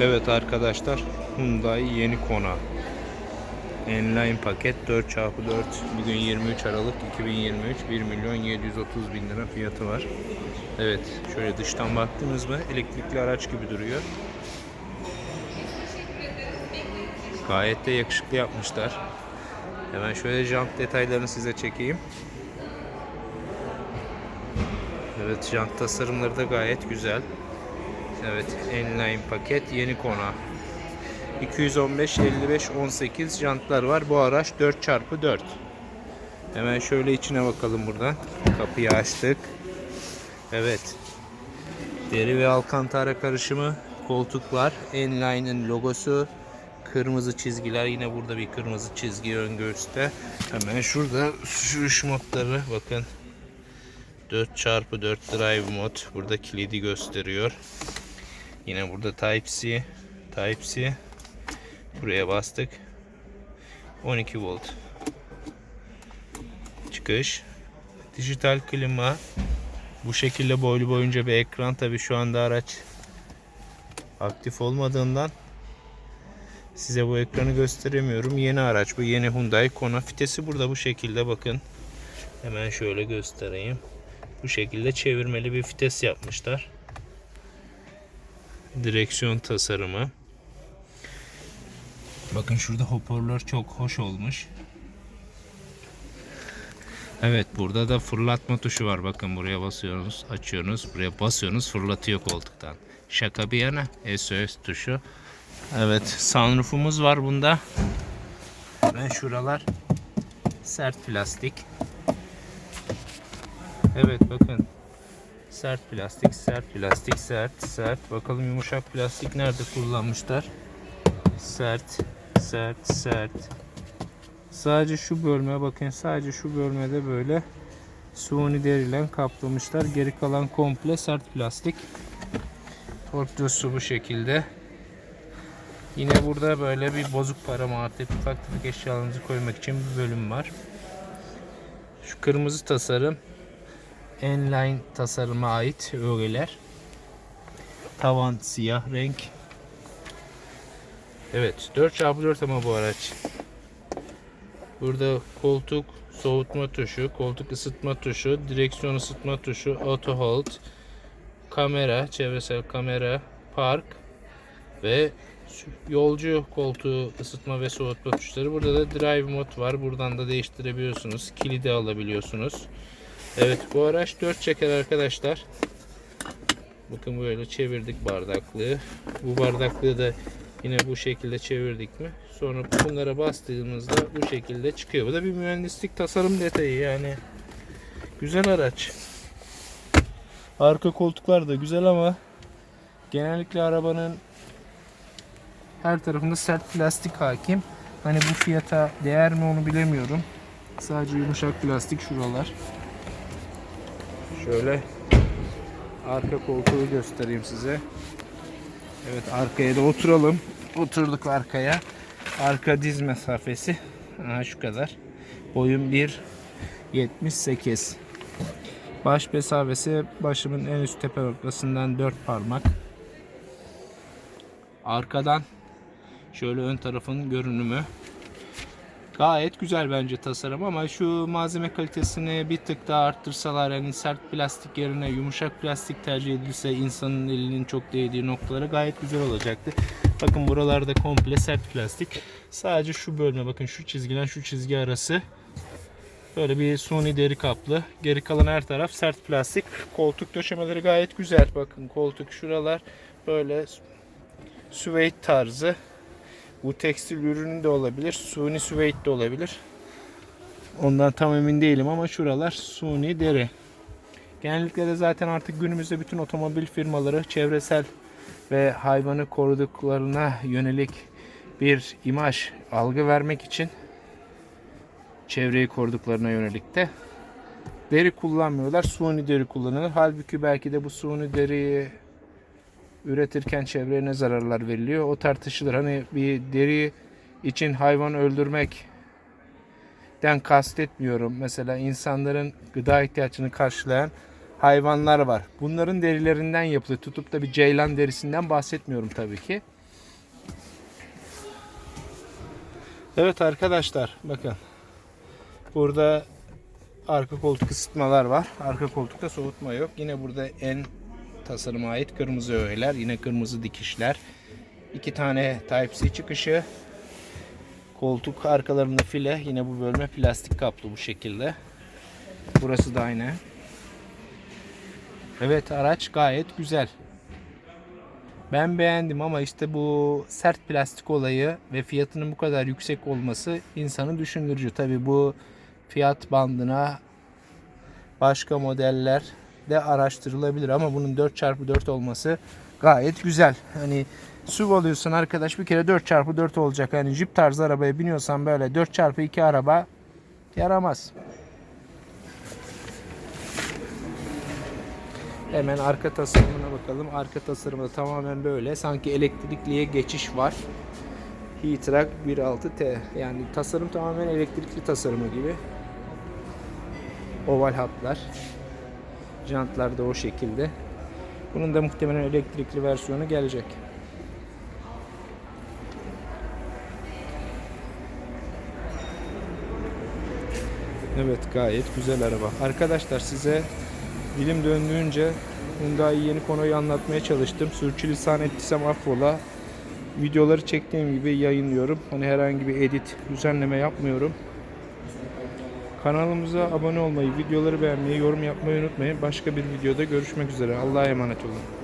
Evet arkadaşlar Hyundai yeni Kona Enline paket 4x4 bugün 23 Aralık 2023 1 milyon 730 bin lira fiyatı var. Evet şöyle dıştan baktınız mı elektrikli araç gibi duruyor. Gayet de yakışıklı yapmışlar. Hemen şöyle jant detaylarını size çekeyim. Evet jant tasarımları da gayet güzel. Evet Enline paket yeni kona. 215 55 18 jantlar var. Bu araç 4x4. Hemen şöyle içine bakalım buradan. Kapıyı açtık. Evet. Deri ve alkantara karışımı koltuklar. Enline'ın logosu. Kırmızı çizgiler. Yine burada bir kırmızı çizgi ön göğüste. Hemen şurada sürüş modları bakın. 4x4 drive mod. Burada kilidi gösteriyor. Yine burada Type-C. Type-C. Buraya bastık. 12 volt. Çıkış. Dijital klima. Bu şekilde boylu boyunca bir ekran. Tabi şu anda araç aktif olmadığından size bu ekranı gösteremiyorum. Yeni araç bu. Yeni Hyundai Kona. Fitesi burada bu şekilde bakın. Hemen şöyle göstereyim. Bu şekilde çevirmeli bir vites yapmışlar. Direksiyon tasarımı. Bakın şurada hoparlör çok hoş olmuş. Evet burada da fırlatma tuşu var. Bakın buraya basıyorsunuz, açıyorsunuz. Buraya basıyorsunuz, fırlatıyor koltuktan. Şaka bir yana SOS tuşu. Evet sunroofumuz var bunda. Ve şuralar sert plastik. Evet bakın. Sert plastik, sert plastik, sert, sert. Bakalım yumuşak plastik nerede kullanmışlar? Sert, sert, sert. Sadece şu bölme bakın sadece şu bölmede böyle suni deriyle kaplamışlar. Geri kalan komple sert plastik. Torpidosu bu şekilde. Yine burada böyle bir bozuk para martep ufak tefek eşyalarınızı koymak için bir bölüm var. Şu kırmızı tasarım Enline tasarıma ait öğeler. Tavan siyah renk. Evet 4x4 ama bu araç. Burada koltuk soğutma tuşu, koltuk ısıtma tuşu, direksiyon ısıtma tuşu, auto hold, kamera, çevresel kamera, park ve yolcu koltuğu ısıtma ve soğutma tuşları. Burada da drive mod var. Buradan da değiştirebiliyorsunuz. Kilidi alabiliyorsunuz. Evet bu araç 4 çeker arkadaşlar. Bakın böyle çevirdik bardaklığı. Bu bardaklığı da yine bu şekilde çevirdik mi? Sonra bunlara bastığımızda bu şekilde çıkıyor. Bu da bir mühendislik tasarım detayı yani. Güzel araç. Arka koltuklar da güzel ama genellikle arabanın her tarafında sert plastik hakim. Hani bu fiyata değer mi onu bilemiyorum. Sadece yumuşak plastik şuralar. Şöyle arka koltuğu göstereyim size. Evet arkaya da oturalım. Oturduk arkaya. Arka diz mesafesi Aha, şu kadar. Boyum 1.78. Baş mesafesi başımın en üst tepe noktasından 4 parmak. Arkadan şöyle ön tarafın görünümü. Gayet güzel bence tasarım ama şu malzeme kalitesini bir tık daha arttırsalar yani sert plastik yerine yumuşak plastik tercih edilse insanın elinin çok değdiği noktalara gayet güzel olacaktı. Bakın buralarda komple sert plastik. Sadece şu bölme bakın şu çizgiden şu çizgi arası böyle bir suni deri kaplı. Geri kalan her taraf sert plastik. Koltuk döşemeleri gayet güzel. Bakın koltuk şuralar böyle suede tarzı. Bu tekstil ürünü de olabilir. Suni suede de olabilir. Ondan tam emin değilim ama şuralar suni deri. Genellikle de zaten artık günümüzde bütün otomobil firmaları çevresel ve hayvanı koruduklarına yönelik bir imaj, algı vermek için çevreyi koruduklarına yönelik de deri kullanmıyorlar. Suni deri kullanıyorlar. Halbuki belki de bu suni deriyi üretirken çevreye ne zararlar veriliyor o tartışılır. Hani bir deri için hayvan öldürmek den kastetmiyorum. Mesela insanların gıda ihtiyacını karşılayan hayvanlar var. Bunların derilerinden yapılıyor. Tutup da bir ceylan derisinden bahsetmiyorum tabii ki. Evet arkadaşlar bakın. Burada arka koltuk ısıtmalar var. Arka koltukta soğutma yok. Yine burada en tasarıma ait kırmızı öğeler. Yine kırmızı dikişler. İki tane Type-C çıkışı. Koltuk arkalarında file. Yine bu bölme plastik kaplı bu şekilde. Burası da aynı. Evet araç gayet güzel. Ben beğendim ama işte bu sert plastik olayı ve fiyatının bu kadar yüksek olması insanı düşündürücü. Tabi bu fiyat bandına başka modeller de araştırılabilir ama bunun 4x4 olması gayet güzel. Hani SUV alıyorsan arkadaş bir kere 4x4 olacak. Hani Jeep tarzı arabaya biniyorsan böyle 4x2 araba yaramaz. Hemen arka tasarımına bakalım. Arka tasarımı da tamamen böyle. Sanki elektrikliye geçiş var. Heatrack 1.6T. Yani tasarım tamamen elektrikli tasarımı gibi. Oval hatlar. Jantlar da o şekilde. Bunun da muhtemelen elektrikli versiyonu gelecek. Evet gayet güzel araba. Arkadaşlar size dilim döndüğünce Hyundai yeni konuyu anlatmaya çalıştım. Sürçülisan ettiysem affola. Videoları çektiğim gibi yayınlıyorum. Hani herhangi bir edit, düzenleme yapmıyorum. Kanalımıza abone olmayı, videoları beğenmeyi, yorum yapmayı unutmayın. Başka bir videoda görüşmek üzere. Allah'a emanet olun.